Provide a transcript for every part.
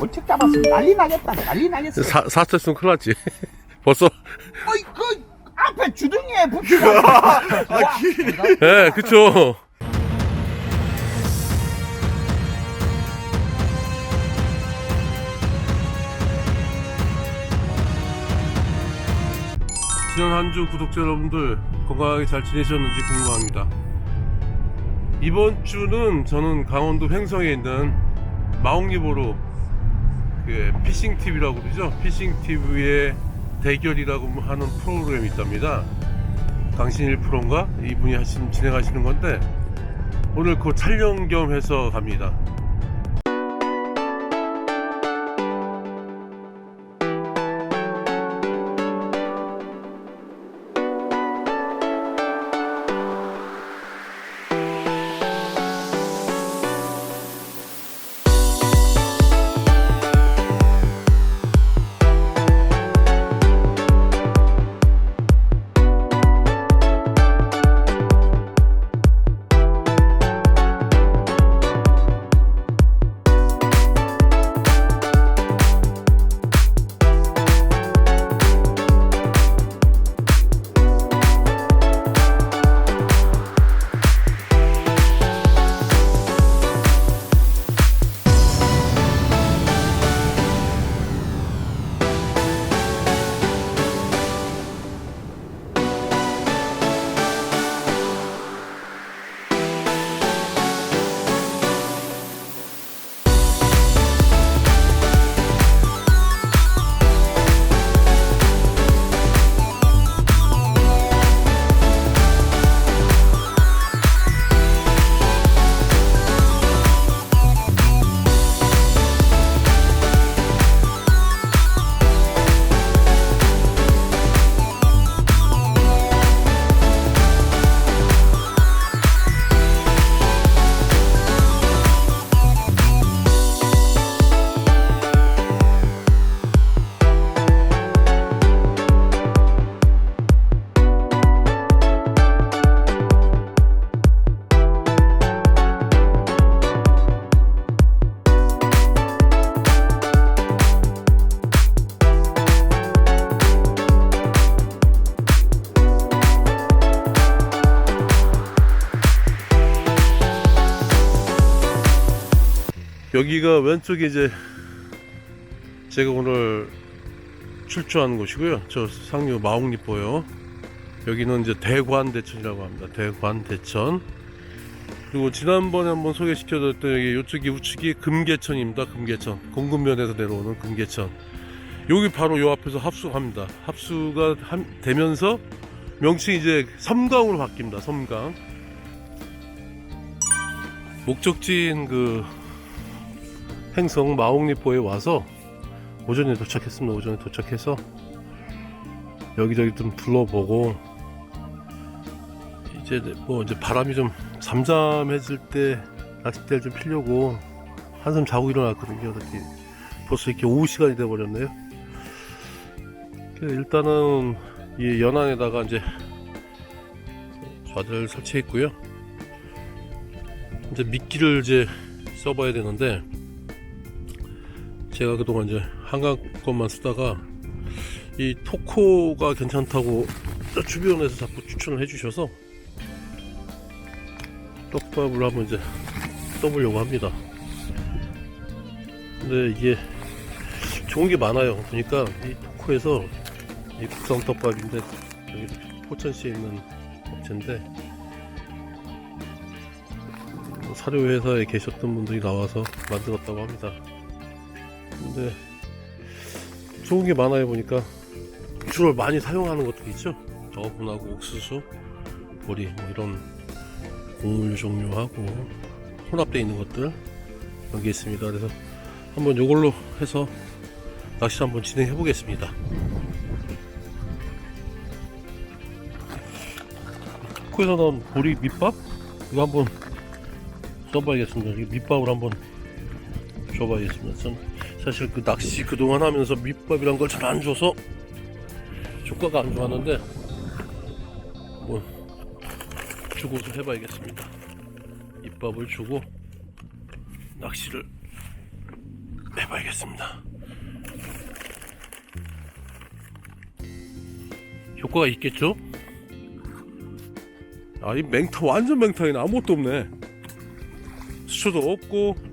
월척 잡았으면 난리 나겠다 난리 나겠어 사, 사쳤으면 큰일 났지. 벌써. 어이 그 앞에 주둥이에 붙이고 와, 예, 그쵸. 지난 한 주 구독자 여러분들 건강하게 잘 지내셨는지 궁금합니다. 이번 주는 저는 강원도 횡성에 있는 마옥리보로 그 피싱 TV라고 그러죠. 피싱 TV의 대결이라고 하는 프로그램이 있답니다. 강신일 프로인가 이분이 하신 진행하시는 건데 오늘 그 촬영 겸 해서 갑니다. 여기가 왼쪽에 이제 제가 오늘 출조하는 곳이고요. 저 상류 마옥리포요. 여기는 이제 대관대천이라고 합니다. 대관대천. 그리고 지난번에 한번 소개시켜드렸던 여기 이쪽이 우측이 금계천입니다. 금계천. 공군면에서 내려오는 금계천. 여기 바로 요 앞에서 합수합니다. 합수가 함- 되면서 명칭이 이제 섬강으로 바뀝니다. 섬강. 목적지인 그 행성 마옥리포에 와서 오전에 도착했습니다. 오전에 도착해서 여기저기 좀 둘러보고 이제 뭐 이제 바람이 좀 잠잠해질 때 낚싯대를 좀 피려고 한숨 자고 일어났거든요. 이렇게 벌써 이렇게 오후 시간이 돼 버렸네요. 일단은 이 연안에다가 이제 좌들 설치했고요. 이제 미끼를 이제 써봐야 되는데 제가 그동안 이제 한강 것만 쓰다가 이 토코가 괜찮다고 주변에서 자꾸 추천을 해주셔서 떡밥을 한번 이제 써보려고 합니다. 근데 이게 좋은 게 많아요. 보니까 이 토코에서 이 국산 떡밥인데 여기 포천시에 있는 업체인데 사료 회사에 계셨던 분들이 나와서 만들었다고 합니다. 근데 좋은 게 많아요 보니까 주로 많이 사용하는 것도 있죠. 저분하고 옥수수, 보리 뭐 이런 곡물 종류하고 혼합되어 있는 것들 여기 있습니다. 그래서 한번 이걸로 해서 낚시 한번 진행해 보겠습니다. 코에서 나온 보리 밑밥 이거 한번 써봐야겠습니다. 이 밑밥을 한번 줘봐야겠습니다. 전 사실 그 낚시 그동안 하면서 밑밥이란 걸 잘 안 줘서 효과가 안 좋았는데 뭐 주고서 해봐야겠습니다. 밑밥을 주고 낚시를 해봐야겠습니다. 효과가 있겠죠? 아, 이 맹타, 완전 맹타이네. 아무것도 없네. 수초도 없고, 아,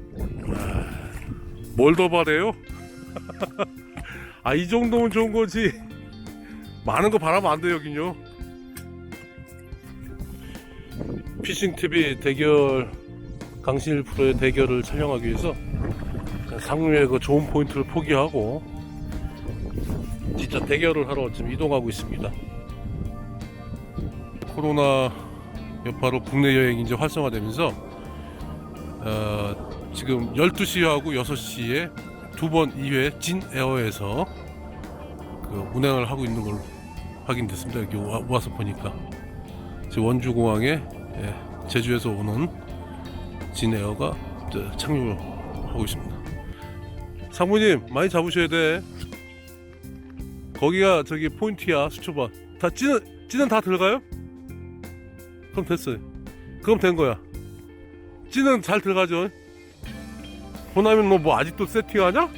뭘더 바래요? 아, 이 정도면 좋은 거지. 많은 거 바라면 안 돼, 여긴요. 피싱TV 대결, 강실 프로의 대결을 촬영하기 위해서 상류의 그 좋은 포인트를 포기하고 진짜 대결을 하러 지금 이동하고 있습니다. 코로나 여파로 국내 여행이 이제 활성화되면서 어, 지금 12시하고 6시에 두 번 2회 진 에어에서 그 운행을 하고 있는 걸로 확인됐습니다. 여기 와, 와서 보니까 지금 원주 공항에 예, 제주에서 오는 진 에어가 이제 착륙을 하고 있습니다. 상무님 많이 잡으셔야 돼. 거기가 저기 포인트야 수초반. 다 찌는 찌는 다 들어가요? 그럼 됐어요. 그럼 된 거야. 찌는 잘 들어가죠. 호남이 너 뭐 아직도 세팅하냐?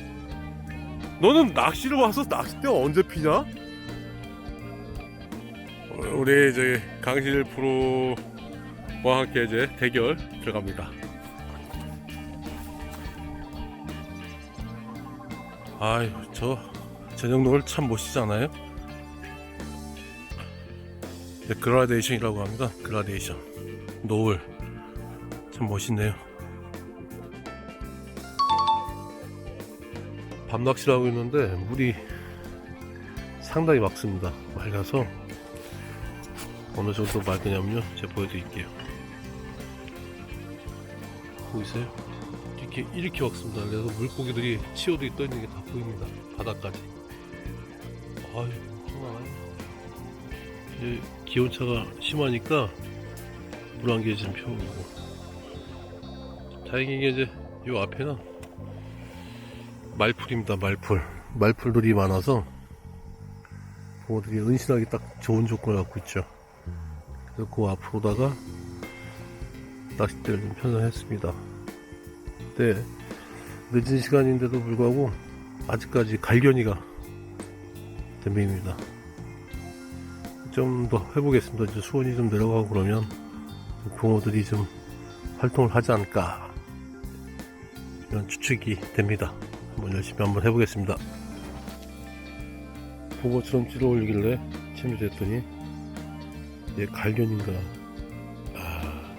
너는 낚시를 와서 낚싯대 언제 피냐? 우리 저기 강실 프로와 함께 이제 대결 들어갑니다. 아유 저 전영록을 참 멋지잖아요. 네, 그라데이션이라고 합니다. 그라데이션 노을 참 멋있네요. 밤 낚시를 하고 있는데 물이 상당히 맑습니다. 맑아서 어느 정도 맑으냐면요. 제가 보여드릴게요. 보이세요? 이렇게 이렇게 맑습니다. 그래서 물고기들이 치어들이 떠 있는 게 다 보입니다. 바닥까지. 아유. 이제 기온차가 심하니까 물 한개좀 펴오고. 다행히 이제 요 앞에는 말풀입니다. 말풀. 말풀들이 많아서 붕어들이 은신하기 딱 좋은 조건을 갖고 있죠. 그래서 그 앞으로다가 낚싯대를 좀 편성했습니다. 네, 늦은 시간인데도 불구하고 아직까지 갈견이가 덤비입니다. 좀 더 해보겠습니다. 이제 수온이 좀 내려가고 그러면 붕어들이 좀 활동을 하지 않을까 이런 추측이 됩니다. 한번 열심히 한번 해보겠습니다. 붕어처럼 찔러 올리길래 침입됐더니 얘 갈견인가. 아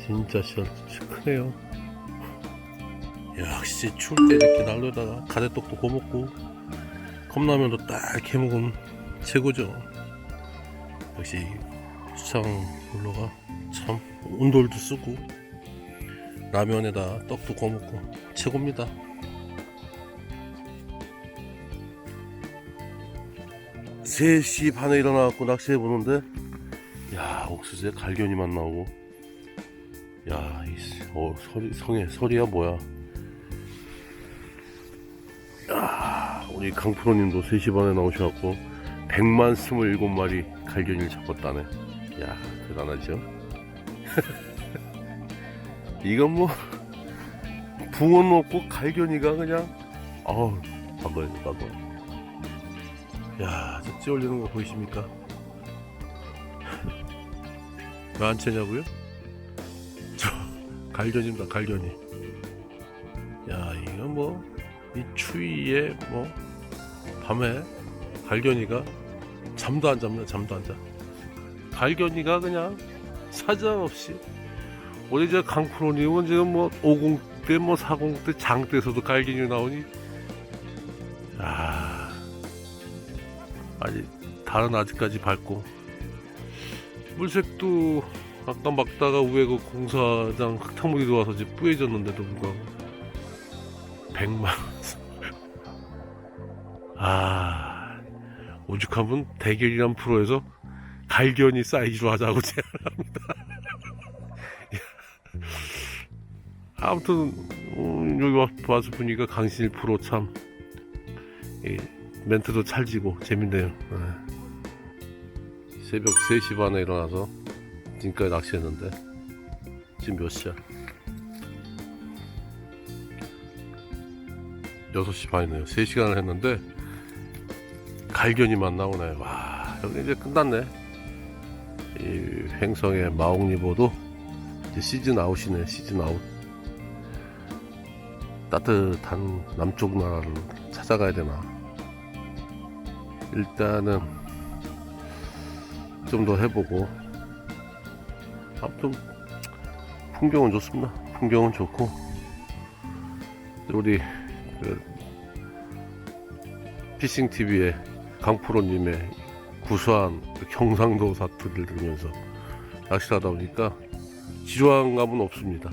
진짜 씨알 크네요. 역시 추울 때 이렇게 날려다가 가래떡도 구워먹고 컵라면도 딱 해먹으면 최고죠. 역시 수창 물로가 참 온돌도 쓰고 라면에다 떡도 구워 먹고 최고입니다 3시 반에 일어나갖고 낚시해 보는데 야 옥수수에 갈견이만 나오고 야, 이, 씨, 어, 서리, 성에, 서리야, 뭐야. 야, 우리 강프로님도 3시 반에 나오셔갖고, 100만 27마리 갈견이를 잡았다네. 야, 대단하죠? 이건 뭐, 붕어는 없고, 갈견이가 그냥, 어우, 반가워요, 반가워. 야, 저 찌올리는 거 보이십니까? 왜 안 채냐고요? 저 갈견입니다 갈견이 야 이거 뭐이 추위에 뭐 밤에 갈견이가 잠도 안 잡니다 잠도 안자 갈견이가 그냥 사정 없이 우리 저 강프로님은 지금 뭐 50대 뭐 40대 장대에서도 갈견이 나오니? 아 아직 달은 아직까지 밝고. 물색도 아까 막다가 위에 그 공사장 흙탕물이 들어와서 이제 뿌얘졌는데도 불구하고. 100만. 아 오죽하면 대결이란 프로에서 갈견이 사이즈로 하자고 제안합니다 아무튼 음, 여기 와- 와서 보니까 강신일 프로 참 이, 멘트도 찰지고 재밌네요 네. 새벽 3시 반에 일어나서 지금까지 낚시했는데 지금 몇 시야? 6시 반이네요. 3시간을 했는데 갈견이만 나오네. 와, 여기 이제 끝났네. 이 횡성의 마옥리보도 이제 시즌 아웃이네. 시즌 아웃. 따뜻한 남쪽 나라를 찾아가야 되나. 일단은 좀 더 해보고 아무튼 풍경은 좋습니다. 풍경은 좋고 우리 그 피싱 TV의 강프로님의 구수한 그 경상도 사투리를 들으면서 낚시를 하다 보니까 지루한 감은 없습니다.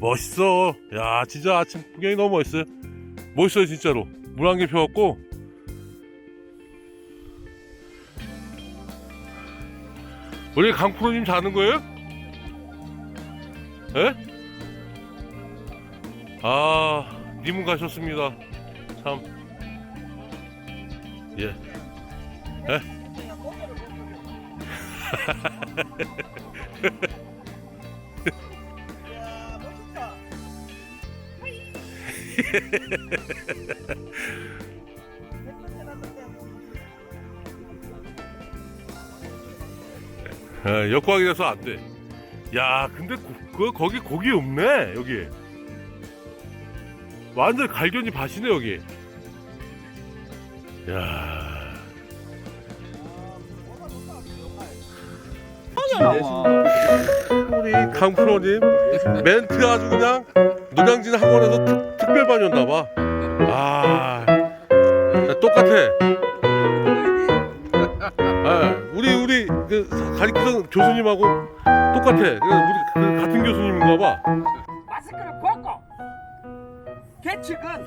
멋있어. 야 진짜 아침 풍경이 너무 멋있어요. 멋있어요 진짜로. 물 한 개 펴갖고 우리 강프로님 자는 거예요? 예? 아, 님은 가셨습니다. 참. 예. 예? 예, 역광이 돼서 안 돼. 야, 근데 고, 그 거기 고기 없네 여기. 완전 갈견이 밭이네 여기. 야. 우리 강프로님 멘트 아주 그냥 노량진 학원에서 특, 특별반이었나 봐. 아, 똑같아. 아, 우리 우리 그 가르치던 교수님하고 똑같아. 그 우리 그 같은 교수님인가 봐. 마스크를 벗고 계측은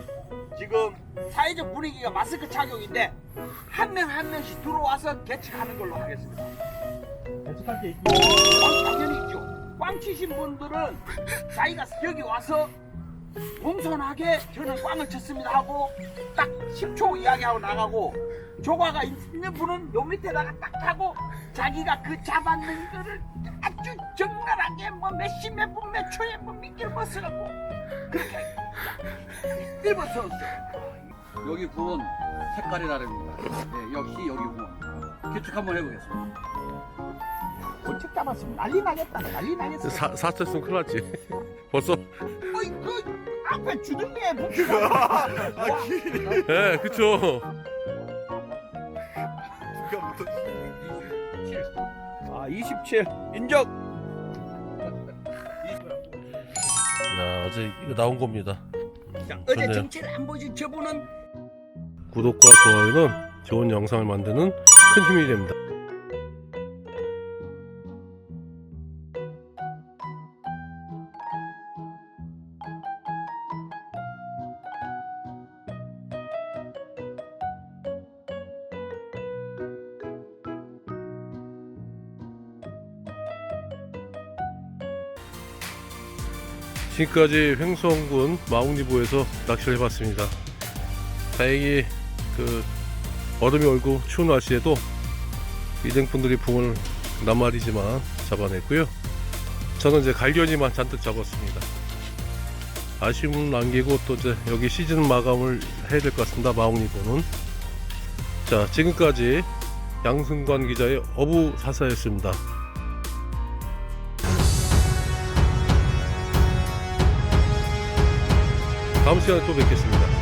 지금 사회적 분위기가 마스크 착용인데 한 명 한 명씩 들어와서 계측하는 걸로 하겠습니다. 계측할 때 있고 당연히 있죠. 꽝 치신 분들은 자기가 여기 와서 공손하게 저는 꽝을 쳤습니다 하고 딱 10초 이야기하고 나가고 조과가 있는 분은 요 밑에다가 딱 하고 자기가 그 잡았는 거를 아주 적나라하게 뭐 몇십 몇분 몇 초에 뭐 미끼를 벗어갖고 그렇게 일본서 여기 구원 색깔이 다릅니다. 네, 역시 여기 구원. 기축 한번 해보겠습니다. 본책 잡았으면 난리 나겠다 난리 나겠어 사 사쳤으면 큰일 났지. 벌써. 어이 그 앞에 주둥이에 붙이가 예, 그쵸. 아, 27 인정 야, 어제 이거 나온 겁니다. 음, 어제 좋네요. 정체를 안 보여준 저분은 구독과 좋아요는 좋은 영상을 만드는 큰 힘이 됩니다. 지금까지 횡성군 마웅리보에서 낚시를 해봤습니다. 다행히 그 얼음이 얼고 추운 날씨에도 이등분들이 붕을 낱마리지만 잡아냈고요. 저는 이제 갈견이만 잔뜩 잡았습니다. 아쉬움은 남기고 또 이제 여기 시즌 마감을 해야 될 것 같습니다. 마웅리보는. 자, 지금까지 양승관 기자의 어부 사사였습니다. 다음 시간에 또 뵙겠습니다.